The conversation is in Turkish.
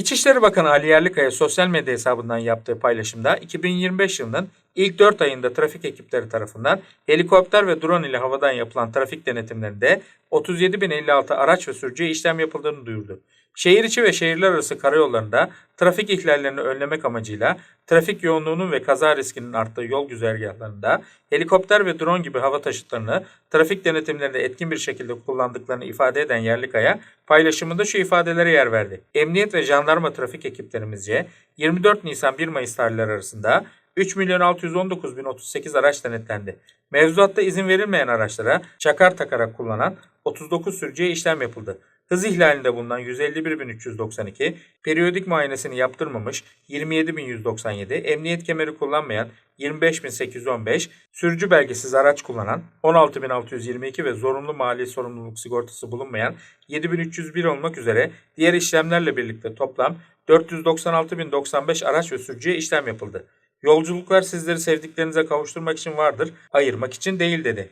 İçişleri Bakanı Ali Yerlikaya sosyal medya hesabından yaptığı paylaşımda 2025 yılının ilk 4 ayında trafik ekipleri tarafından helikopter ve drone ile havadan yapılan trafik denetimlerinde 37.056 araç ve sürücüye işlem yapıldığını duyurdu. Şehir içi ve şehirler arası karayollarında trafik ihlallerini önlemek amacıyla trafik yoğunluğunun ve kaza riskinin arttığı yol güzergahlarında helikopter ve drone gibi hava taşıtlarını trafik denetimlerinde etkin bir şekilde kullandıklarını ifade eden Yerlikaya paylaşımında şu ifadelere yer verdi. Emniyet ve jandarma trafik ekiplerimizce 24 Nisan 1 Mayıs tarihleri arasında 3 milyon 619 bin 38 araç denetlendi. Mevzuatta izin verilmeyen araçlara çakar takarak kullanan 39 sürücüye işlem yapıldı. Hız ihlalinde bulunan 151.392, periyodik muayenesini yaptırmamış 27.197, emniyet kemeri kullanmayan 25.815, sürücü belgesiz araç kullanan 16.622 ve zorunlu mali sorumluluk sigortası bulunmayan 7.301 olmak üzere diğer işlemlerle birlikte toplam 496.095 araç ve sürücüye işlem yapıldı. Yolculuklar sizleri sevdiklerinize kavuşturmak için vardır, ayırmak için değil dedi.